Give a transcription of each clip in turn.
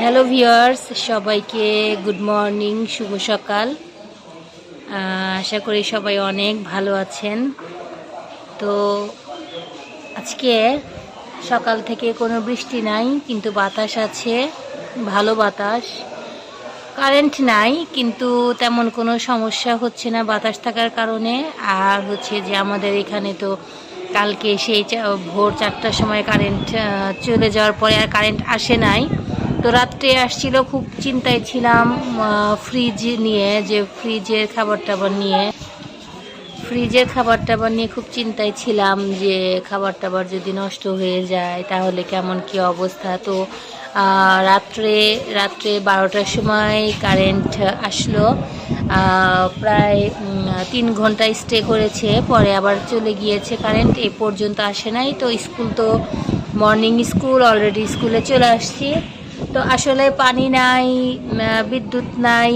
Hello viewers সবাইকে good morning শুভ সকাল। আশা করি সবাই অনেক ভালো আছেন। তো আজকে সকাল থেকে কোনো বৃষ্টি নাই, কিন্তু বাতাস আছে, ভালো বাতাস। কারেন্ট নাই, কিন্তু তেমন কোনো সমস্যা হচ্ছে না বাতাস থাকার কারণে। আর হচ্ছে যে আমাদের এখানে তো কালকে সেই ভোর চারটার সময় কারেন্ট চলে যাওয়ার পরে আর কারেন্ট আসে নাই। তো রাত্রে আসছিল, খুব চিন্তায় ছিলাম ফ্রিজ নিয়ে, যে ফ্রিজের খাবার টাবার নিয়ে। ফ্রিজের খাবার টাবার নিয়ে খুব চিন্তায় ছিলাম যে খাবার টাবার যদি নষ্ট হয়ে যায়, তাহলে কেমন কি অবস্থা? তো রাত্রে রাত্রে বারোটার সময় কারেন্ট আসলো। প্রায় তিন ঘণ্টা স্টে করেছে, পরে আবার চলে গিয়েছে কারেন্ট এ পর্যন্ত আসে নাই। তো স্কুল তো মর্নিং স্কুল অলরেডি স্কুলে চলে আসছি। তো আসলে পানি নাই বিদ্যুৎ নাই,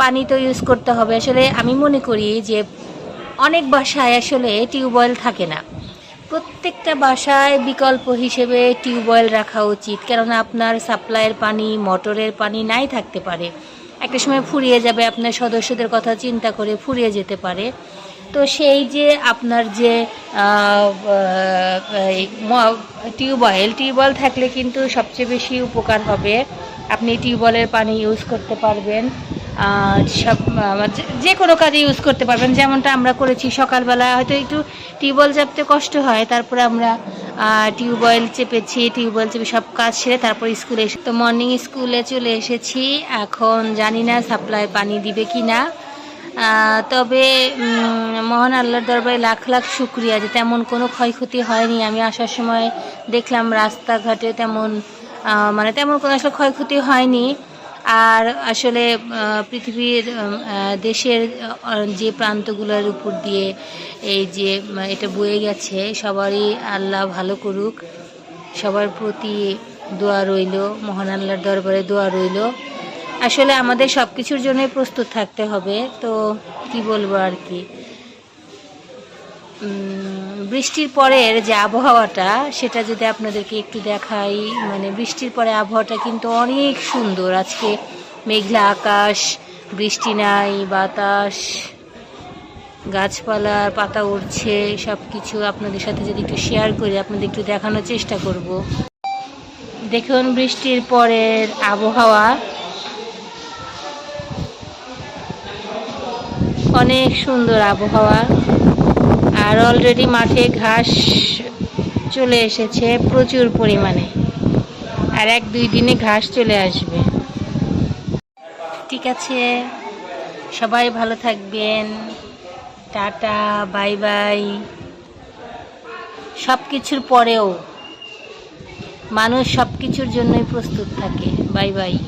পানি তো ইউজ করতে হবে। আসলে আমি মনে করি যে অনেক বাসায় আসলে টিউবওয়েল থাকে না। প্রত্যেকটা বাসায় বিকল্প হিসেবে টিউবওয়েল রাখা উচিত, কেননা আপনার সাপ্লাইয়ের পানি মোটরের পানি নাই থাকতে পারে। একটা সময় ফুরিয়ে যাবে, আপনার সদস্যদের কথা চিন্তা করে ফুরিয়ে যেতে পারে। তো সেই যে আপনার যে টিউবওয়েল টিউবওয়েল থাকলে কিন্তু সবচেয়ে বেশি উপকার হবে। আপনি টিউবওয়েলের পানি ইউজ করতে পারবেন। সব যে- কোনো কাজে ইউজ করতে পারবেন। যেমনটা আমরা করেছি সকালবেলা, হয়তো একটু টিউবওয়েল চাপতে কষ্ট হয়, তারপরে আমরা টিউবওয়েল চেপেছি, টিউবওয়েল চেপে সব কাজ সেরে তারপর স্কুলে এসে, তো মর্নিং স্কুলে চলে এসেছি। এখন জানি না সাপ্লাই পানি দিবে কি না তবে মহান আল্লাহর দরবারে লাখ লাখ শুক্রিয়া যে তেমন কোনো ক্ষয়ক্ষতি হয়নি। আমি আসার সময় দেখলাম রাস্তাঘাটে তেমন মানে তেমন কোনো আসলে ক্ষয়ক্ষতি হয়নি। আর আসলে পৃথিবীর দেশের যে প্রান্তগুলোর উপর দিয়ে এই যে এটা বয়ে গেছে, সবারই আল্লাহ ভালো করুক। সবার প্রতি দোয়া রইল, মহান আল্লাহর দরবারে দোয়া রইল। আসলে আমাদের সব কিছুর জন্যই প্রস্তুত থাকতে হবে, তো কি বলব আর কি? বৃষ্টির পরের যে আবহাওয়াটা, সেটা যদি আপনাদেরকে একটু দেখাই মানে বৃষ্টির পরে আবহাওয়াটা কিন্তু অনেক সুন্দর। আজকে মেঘলা আকাশ, বৃষ্টি নাই, বাতাস গাছপালার পাতা উড়ছে সব কিছু আপনাদের সাথে যদি একটু শেয়ার করি, আপনাদের একটু দেখানোর চেষ্টা করব। দেখুন, বৃষ্টির পরের আবহাওয়া। অনেক সুন্দর আবহাওয়া। আর অলরেডি মাঠে ঘাস চলে এসেছে প্রচুর পরিমাণে। আর এক দুই দিনে ঘাস চলে আসবে। ঠিক আছে, সবাই ভালো থাকবেন। Tata, bye bye. সব কিছুর পরেও মানুষ সব কিছুর জন্যই প্রস্তুত থাকে। Bye bye.